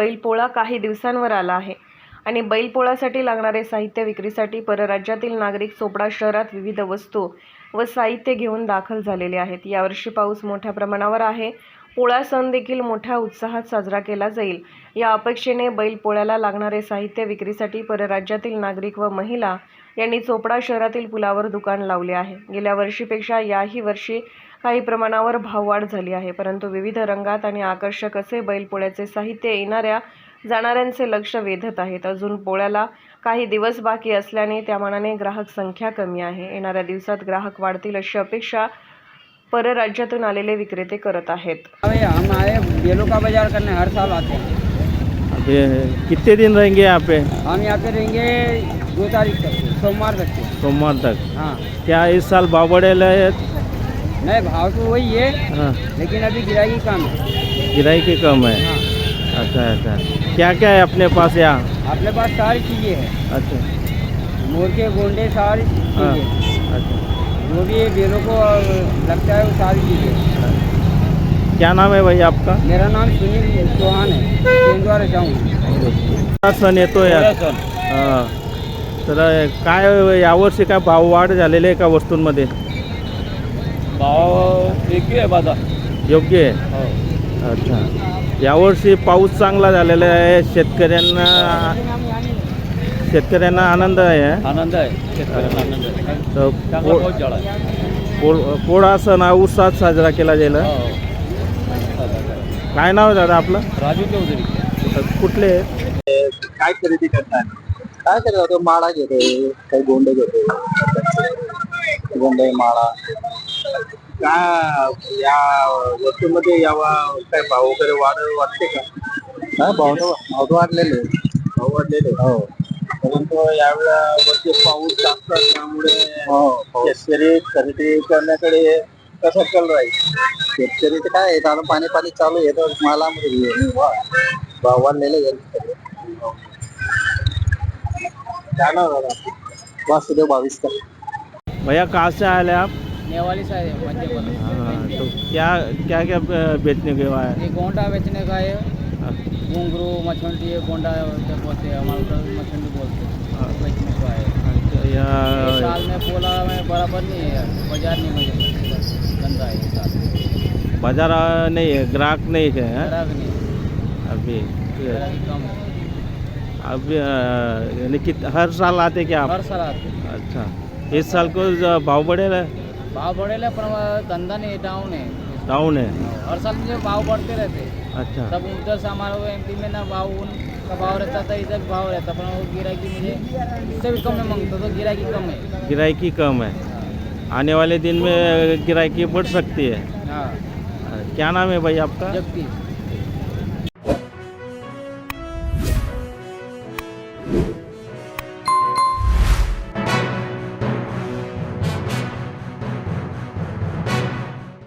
बैलपोळा काही दिवसांवर आला आहे. आणि बैलपोळ्यासाठी लागणारे साहित्य विक्रीसाठी परराज्यातील नागरिक चोपडा शहरात विविध वस्तू व साहित्य घेऊन दाखल झालेले आहेत. यावर्षी पाऊस मोठ्या प्रमाणावर आहे. पोळा सण देखील मोठ्या उत्साहात साजरा केला जाईल. या अपेक्षेने बैलपोळ्याला लागणारे साहित्य विक्रीसाठी परराज्यातील नागरिक व महिला यांनी चोपडा शहरातील पुलावर दुकान लावले आहे. गेल्या वर्षीपेक्षा याही वर्षी काही प्रमाणावर भाववाढ झाली आहे. परंतु विविध रंगात आणि आकर्षक असे बैलपोळ्याचे साहित्य येणाऱ्या जाणाऱ्यांचे लक्ष वेधत आहेत. अजून पोळ्याला काही दिवस बाकी असल्याने त्या मानाने ग्राहक संख्या कमी आहे. येणाऱ्या दिवसात ग्राहक वाढतील अशी अपेक्षा परराज्यातून आलेले विक्रेते करत आहेत. अरे हम आए बेलों का बाजार करने हर साल आते हैं। अभी कितने दिन रहेंगे यहाँ पे? हम यहाँ पे रहेंगे दो तारीख तक सोमवार तक। के सोमवार तक। हाँ। क्या इस साल भाव बढ़ेला है? नहीं भाव तो वही है हाँ। लेकिन अभी गिराई कम। है गिराई की कम है। हाँ। अच्छा अच्छा। क्या क्या है अपने पास यहाँ? अपने पास सारी चीज़ें हैं। अच्छा। मोर के गोंडे सारी हाँ। अच्छा। जो भी बेलों को लगता है वो सारी चीज़ें क्या नाम है भाई आपका? मेरा नाम सुनील चौहान है। हूँ हा सण येतो या हाँ। तर काय यावर्षी काय भाववाढ झालेली आहे का वस्तूंमध्ये? भाव एकी आहे बाजार. योग्य आहे? अच्छा. यावर्षी पाऊस चांगला झालेला आहे शेतकऱ्यांना शेतकऱ्यांना आनंद आहे आनंद आहे शेतकऱ्यांना आनंद आहे. तर चांगला पो- पाऊस झाला. आहे. पो- पोळा सण हा उत्साहात साजरा केला जाईल हो. काय नाव आहे दादा आपलं? राजू चौधरी. कुठले काय खरेदी करतात काय करत होतो माळा घेतोय काही गोंड घेतोय. गोंड माळा. काय या वस्तूमध्ये यावा काय भाव वगैरे वाढ वाटते का? काय भाव भाव वाढलेले भाव वाढलेले हो. परंतु यावेळेला वरती पाऊस जास्त असल्यामुळे शेतकरी खरेदी करण्याकडे कसा कल राहील? शेतकरी तर काय आहे, आता पाणी पाणी चालू आहे तर मालामध्ये भाव वाढलेले आहे. है? वासुदेव भाविस का भैया कहाँ से आए आप? नेवाली से आए मध्य हाँ, तो क्या क्या क्या बेचने के हुआ है ये गोंडा बेचने का है हाँ, घुंगरू मछली ये गोंडा बोलते हैं हमारे उधर मछली बोलते हैं बेचने को आए अच्छा, यहाँ साल में पोला में बराबर नहीं है बाज़ार नहीं मुझे धंधा है साल बाज़ार नहीं है ग्राहक नहीं है हाँ? ग्राहक नहीं अभी कम है। अभी यानी कि हर साल आते क्या आप? हर साल आते अच्छा इस साल को भाव बढ़े बढ़ेगा भाव बढ़ेला पण धंधा नहीं डाउन है। डाउन है? हर साल मुझे भाव बढ़ते रहते। अच्छा। तब उधर से हमारे एम पी में ना भाव उन का भाव रहता था इधर भाव रहता पर वो गिराकी मुझे इससे भी कम में मांगता तो गिराकी कम है। गिराई कम है। आने वाले दिन में गिराई बढ़ सकती है। हाँ। क्या नाम है भाई आपका? जबकि